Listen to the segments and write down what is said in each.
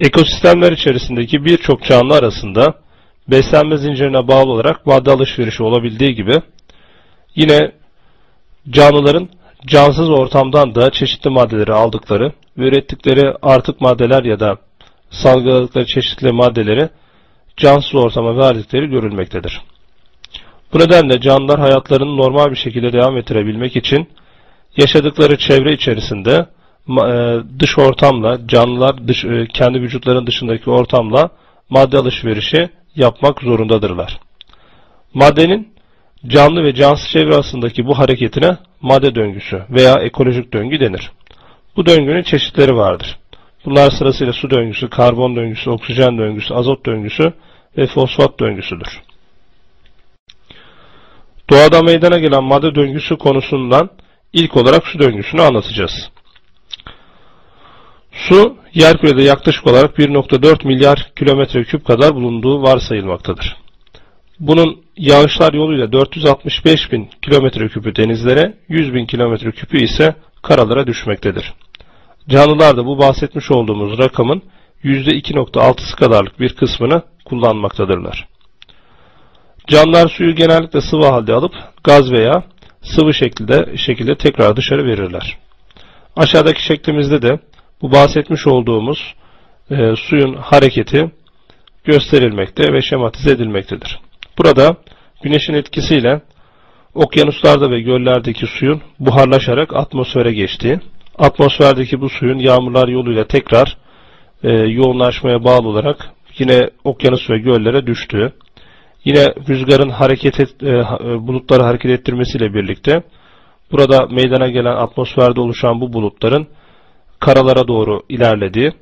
Ekosistemler içerisindeki birçok canlı arasında beslenme zincirine bağlı olarak madde alışverişi olabildiği gibi yine canlıların cansız ortamdan da çeşitli maddeleri aldıkları ve ürettikleri artık maddeler ya da salgıladıkları çeşitli maddeleri cansız ortama verdikleri görülmektedir. Bu nedenle canlılar hayatlarını normal bir şekilde devam ettirebilmek için yaşadıkları çevre içerisinde dış ortamla, canlılar dış, e, kendi vücutlarının dışındaki ortamla madde alışverişi yapmak zorundadırlar. Maddenin canlı ve cansız çevre arasındaki bu hareketine madde döngüsü veya ekolojik döngü denir. Bu döngünün çeşitleri vardır. Bunlar sırasıyla su döngüsü, karbon döngüsü, oksijen döngüsü, azot döngüsü ve fosfat döngüsüdür. Doğada meydana gelen madde döngüsü konusundan ilk olarak su döngüsünü anlatacağız. Su, yerkürede yaklaşık olarak 1.4 milyar kilometre küp kadar bulunduğu varsayılmaktadır. Bunun yağışlar yoluyla 465 bin kilometre küpü denizlere, 100 bin kilometre küpü ise karalara düşmektedir. Canlılar da bu bahsetmiş olduğumuz rakamın %2.6'sı kadarlık bir kısmını kullanmaktadırlar. Canlılar suyu genellikle sıvı halde alıp gaz veya sıvı şekilde, şekilde tekrar dışarı verirler. Aşağıdaki şeklimizde de bu bahsetmiş olduğumuz e, suyun hareketi gösterilmekte ve şematize edilmektedir. Burada güneşin etkisiyle okyanuslarda ve göllerdeki suyun buharlaşarak atmosfere geçtiği, atmosferdeki bu suyun yağmurlar yoluyla tekrar e, yoğunlaşmaya bağlı olarak yine okyanus ve göllere düştüğü, yine rüzgarın hareket et, e, bulutları hareket ettirmesiyle birlikte burada meydana gelen atmosferde oluşan bu bulutların karalara doğru ilerlediği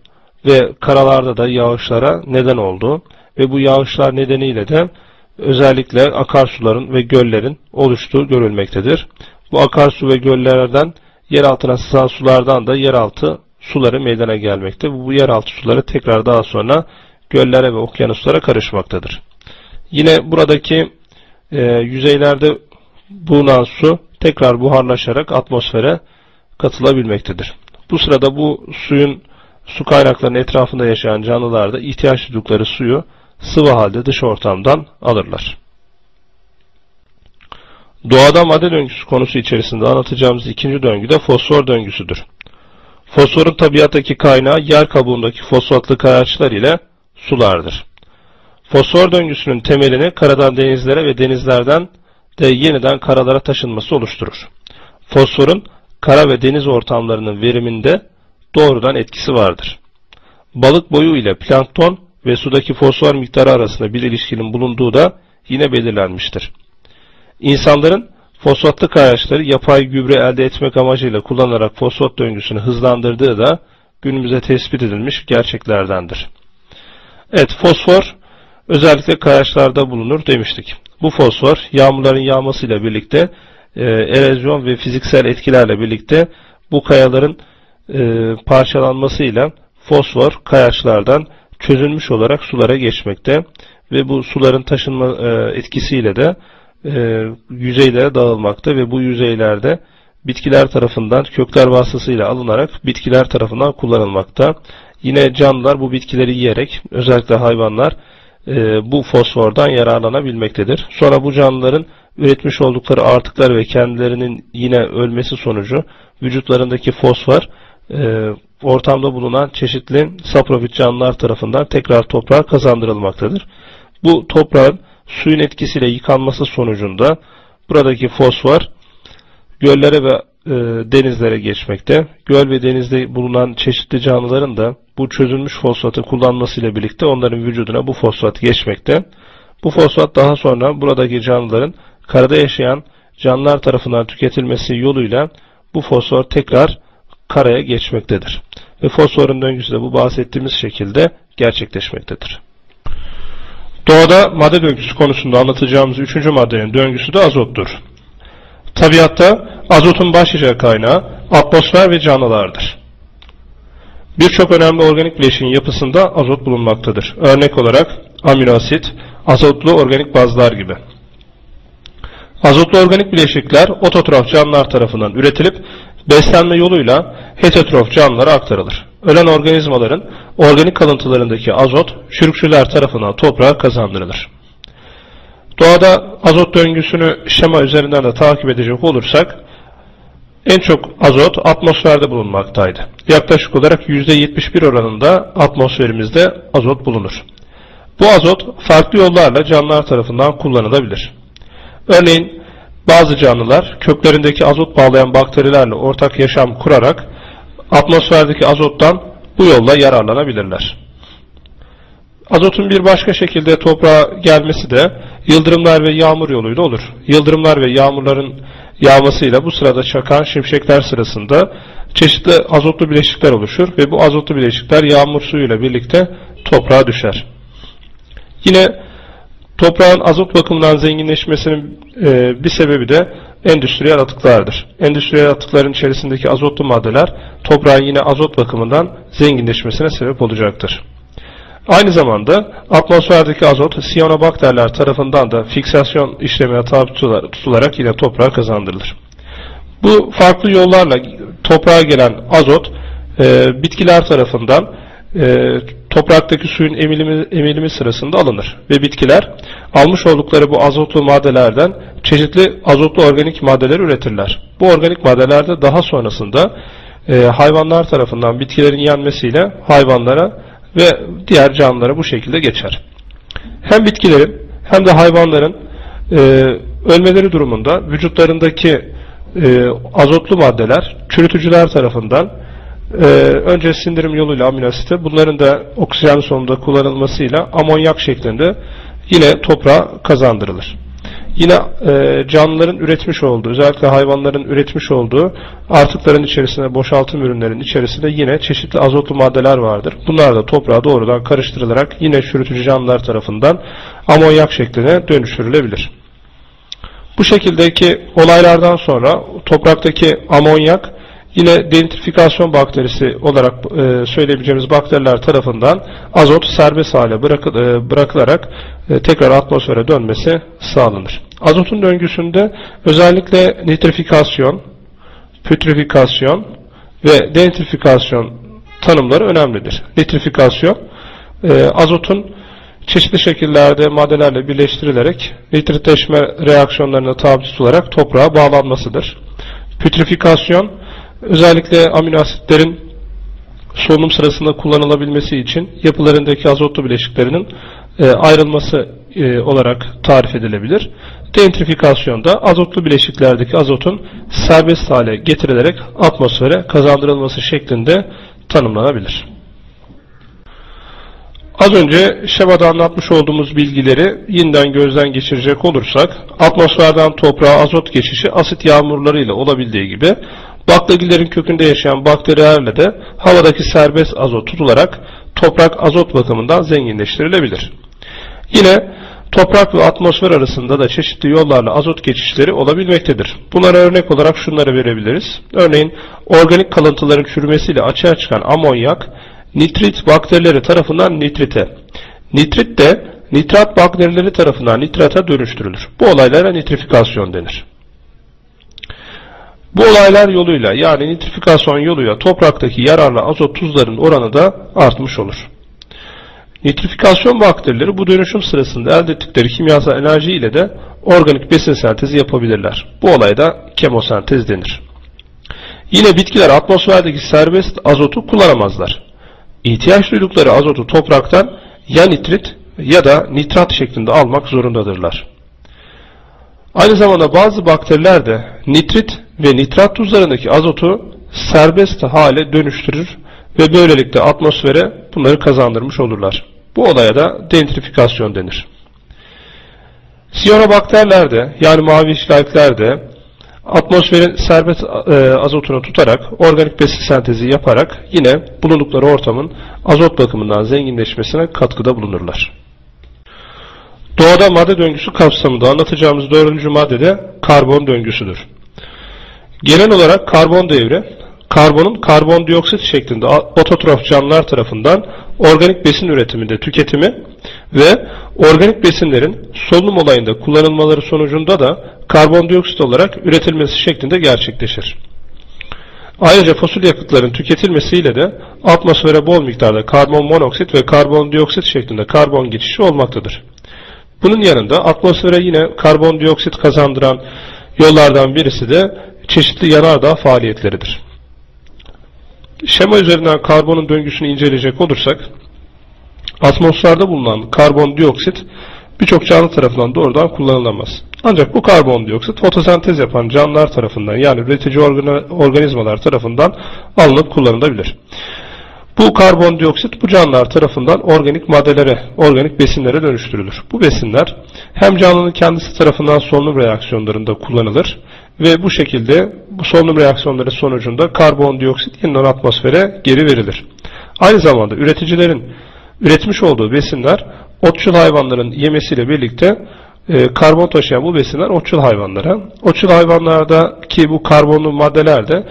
ve karalarda da yağışlara neden oldu ve bu yağışlar nedeniyle de özellikle akarsuların ve göllerin oluştuğu görülmektedir. Bu akarsu ve göllerden yer altına sızan sulardan da yeraltı suları meydana gelmekte. Bu yeraltı suları tekrar daha sonra göllere ve okyanuslara karışmaktadır. Yine buradaki e, yüzeylerde bulunan su tekrar buharlaşarak atmosfere katılabilmektedir. Bu sırada bu suyun su kaynaklarının etrafında yaşayan canlılar da ihtiyaç duydukları suyu sıvı halde dış ortamdan alırlar. Doğada madde döngüsü konusu içerisinde anlatacağımız ikinci döngü de fosfor döngüsüdür. Fosforun tabiattaki kaynağı yer kabuğundaki fosfatlı kayaçlar ile sulardır. Fosfor döngüsünün temelini karadan denizlere ve denizlerden de yeniden karalara taşınması oluşturur. Fosforun kara ve deniz ortamlarının veriminde doğrudan etkisi vardır. Balık boyu ile plankton ve sudaki fosfor miktarı arasında bir ilişkinin bulunduğu da yine belirlenmiştir. İnsanların fosfatlı kayaçları yapay gübre elde etmek amacıyla kullanarak fosfat döngüsünü hızlandırdığı da günümüze tespit edilmiş gerçeklerdendir. Evet fosfor özellikle kayaçlarda bulunur demiştik. Bu fosfor yağmurların yağmasıyla birlikte e, erozyon ve fiziksel etkilerle birlikte bu kayaların e, parçalanmasıyla fosfor kayaçlardan çözülmüş olarak sulara geçmekte ve bu suların taşınma e, etkisiyle de e, yüzeylere dağılmakta ve bu yüzeylerde bitkiler tarafından kökler vasıtasıyla alınarak bitkiler tarafından kullanılmakta. Yine canlılar bu bitkileri yiyerek özellikle hayvanlar e, bu fosfordan yararlanabilmektedir. Sonra bu canlıların üretmiş oldukları artıklar ve kendilerinin yine ölmesi sonucu vücutlarındaki fosfor e, ortamda bulunan çeşitli saprofit canlılar tarafından tekrar toprağa kazandırılmaktadır. Bu toprağın suyun etkisiyle yıkanması sonucunda buradaki fosfor göllere ve e, denizlere geçmekte. Göl ve denizde bulunan çeşitli canlıların da bu çözülmüş fosfatı kullanmasıyla birlikte onların vücuduna bu fosfat geçmekte. Bu fosfat daha sonra buradaki canlıların karada yaşayan canlılar tarafından tüketilmesi yoluyla bu fosfor tekrar karaya geçmektedir. Ve fosforun döngüsü de bu bahsettiğimiz şekilde gerçekleşmektedir. Doğada madde döngüsü konusunda anlatacağımız üçüncü maddenin döngüsü de azottur. Tabiatta azotun başlıca kaynağı atmosfer ve canlılardır. Birçok önemli organik bileşiğin yapısında azot bulunmaktadır. Örnek olarak amino asit, azotlu organik bazlar gibi. Azotlu organik bileşikler ototrof canlılar tarafından üretilip beslenme yoluyla heterotrof canlılara aktarılır. Ölen organizmaların organik kalıntılarındaki azot çürükçüler tarafından toprağa kazandırılır. Doğada azot döngüsünü şema üzerinden de takip edecek olursak en çok azot atmosferde bulunmaktaydı. Yaklaşık olarak %71 oranında atmosferimizde azot bulunur. Bu azot farklı yollarla canlılar tarafından kullanılabilir. Örneğin bazı canlılar köklerindeki azot bağlayan bakterilerle ortak yaşam kurarak atmosferdeki azottan bu yolla yararlanabilirler. Azotun bir başka şekilde toprağa gelmesi de yıldırımlar ve yağmur yoluyla olur. Yıldırımlar ve yağmurların yağmasıyla bu sırada çakan şimşekler sırasında çeşitli azotlu bileşikler oluşur ve bu azotlu bileşikler yağmur suyuyla birlikte toprağa düşer. Yine toprağın azot bakımından zenginleşmesinin e, bir sebebi de endüstriyel atıklardır. Endüstriyel atıkların içerisindeki azotlu maddeler toprağın yine azot bakımından zenginleşmesine sebep olacaktır. Aynı zamanda atmosferdeki azot siyanobakterler tarafından da fiksasyon işlemine tabi tutularak yine toprağa kazandırılır. Bu farklı yollarla toprağa gelen azot e, bitkiler tarafından e, topraktaki suyun emilimi, emilimi sırasında alınır. Ve bitkiler almış oldukları bu azotlu maddelerden çeşitli azotlu organik maddeler üretirler. Bu organik maddelerde daha sonrasında e, hayvanlar tarafından bitkilerin yenmesiyle hayvanlara ve diğer canlılara bu şekilde geçer. Hem bitkilerin hem de hayvanların e, ölmeleri durumunda vücutlarındaki e, azotlu maddeler çürütücüler tarafından e, önce sindirim yoluyla aminosite bunların da oksijen sonunda kullanılmasıyla amonyak şeklinde yine toprağa kazandırılır. Yine e, canlıların üretmiş olduğu, özellikle hayvanların üretmiş olduğu artıkların içerisinde boşaltım ürünlerin içerisinde yine çeşitli azotlu maddeler vardır. Bunlar da toprağa doğrudan karıştırılarak yine çürütücü canlılar tarafından amonyak şekline dönüştürülebilir. Bu şekildeki olaylardan sonra topraktaki amonyak Yine denitrifikasyon bakterisi olarak e, söyleyebileceğimiz bakteriler tarafından azot serbest hale bırakı, e, bırakılarak e, tekrar atmosfere dönmesi sağlanır. Azotun döngüsünde özellikle nitrifikasyon, pütrifikasyon ve denitrifikasyon tanımları önemlidir. Nitrifikasyon, e, azotun çeşitli şekillerde maddelerle birleştirilerek nitritleşme reaksiyonlarına tabi tutularak toprağa bağlanmasıdır. Pütrifikasyon, Özellikle amino asitlerin solunum sırasında kullanılabilmesi için yapılarındaki azotlu bileşiklerinin e, ayrılması e, olarak tarif edilebilir. Denitrifikasyonda azotlu bileşiklerdeki azotun serbest hale getirilerek atmosfere kazandırılması şeklinde tanımlanabilir. Az önce şemada anlatmış olduğumuz bilgileri yeniden gözden geçirecek olursak, atmosferden toprağa azot geçişi asit yağmurlarıyla olabildiği gibi Baklagillerin kökünde yaşayan bakterilerle de havadaki serbest azot tutularak toprak azot bakımından zenginleştirilebilir. Yine toprak ve atmosfer arasında da çeşitli yollarla azot geçişleri olabilmektedir. Bunlara örnek olarak şunları verebiliriz. Örneğin organik kalıntıların çürümesiyle açığa çıkan amonyak nitrit bakterileri tarafından nitrite, nitrit de nitrat bakterileri tarafından nitrata dönüştürülür. Bu olaylara nitrifikasyon denir. Bu olaylar yoluyla yani nitrifikasyon yoluyla topraktaki yararlı azot tuzların oranı da artmış olur. Nitrifikasyon bakterileri bu dönüşüm sırasında elde ettikleri kimyasal enerji ile de organik besin sentezi yapabilirler. Bu olayda kemosentez denir. Yine bitkiler atmosferdeki serbest azotu kullanamazlar. İhtiyaç duydukları azotu topraktan ya nitrit ya da nitrat şeklinde almak zorundadırlar. Aynı zamanda bazı bakteriler de nitrit ve nitrat tuzlarındaki azotu serbest hale dönüştürür ve böylelikle atmosfere bunları kazandırmış olurlar. Bu olaya da denitrifikasyon denir. Siyanobakterler yani mavi işgallikler de atmosferin serbest e, azotunu tutarak organik besin sentezi yaparak yine bulundukları ortamın azot bakımından zenginleşmesine katkıda bulunurlar. Doğada madde döngüsü kapsamında anlatacağımız dördüncü madde de karbon döngüsüdür. Genel olarak karbon devri, karbonun karbondioksit şeklinde ototrof canlılar tarafından organik besin üretiminde tüketimi ve organik besinlerin solunum olayında kullanılmaları sonucunda da karbondioksit olarak üretilmesi şeklinde gerçekleşir. Ayrıca fosil yakıtların tüketilmesiyle de atmosfere bol miktarda karbon monoksit ve karbondioksit şeklinde karbon geçişi olmaktadır. Bunun yanında atmosfere yine karbondioksit kazandıran yollardan birisi de çeşitli yanardağ faaliyetleridir. Şema üzerinden karbonun döngüsünü inceleyecek olursak, atmosferde bulunan karbondioksit birçok canlı tarafından doğrudan kullanılamaz. Ancak bu karbondioksit fotosentez yapan canlılar tarafından yani üretici organizmalar tarafından alınıp kullanılabilir. Bu karbondioksit bu canlılar tarafından organik maddelere, organik besinlere dönüştürülür. Bu besinler hem canlının kendisi tarafından solunum reaksiyonlarında kullanılır ve bu şekilde bu solunum reaksiyonları sonucunda karbondioksit yeniden atmosfere geri verilir. Aynı zamanda üreticilerin üretmiş olduğu besinler otçul hayvanların yemesiyle birlikte e, karbon taşıyan bu besinler otçul hayvanlara. Otçul hayvanlardaki bu karbonlu maddeler de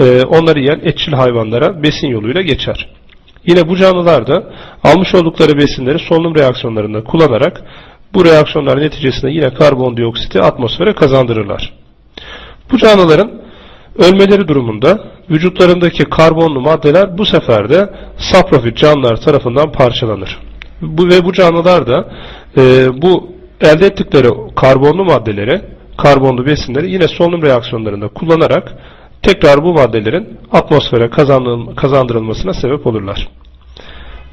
e, onları yiyen etçil hayvanlara besin yoluyla geçer. Yine bu canlılar da almış oldukları besinleri solunum reaksiyonlarında kullanarak bu reaksiyonlar neticesinde yine karbondioksiti atmosfere kazandırırlar. Bu canlıların ölmeleri durumunda vücutlarındaki karbonlu maddeler bu sefer de saprofit canlılar tarafından parçalanır. Bu ve bu canlılar da e, bu elde ettikleri karbonlu maddeleri, karbonlu besinleri yine solunum reaksiyonlarında kullanarak tekrar bu maddelerin atmosfere kazandırılmasına sebep olurlar.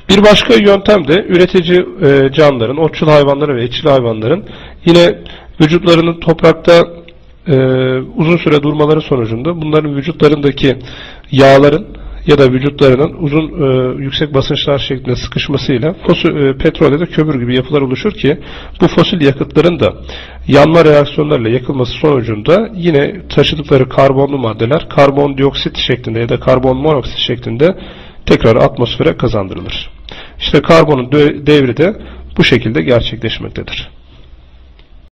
Bir başka yöntem de üretici e, canlıların, otçul hayvanların ve etçil hayvanların yine vücutlarının toprakta uzun süre durmaları sonucunda bunların vücutlarındaki yağların ya da vücutlarının uzun e, yüksek basınçlar şeklinde sıkışmasıyla fosil, e, petrol ya da kömür gibi yapılar oluşur ki bu fosil yakıtların da yanma reaksiyonlarıyla yakılması sonucunda yine taşıdıkları karbonlu maddeler karbondioksit şeklinde ya da karbon monoksit şeklinde tekrar atmosfere kazandırılır. İşte karbonun devri de bu şekilde gerçekleşmektedir.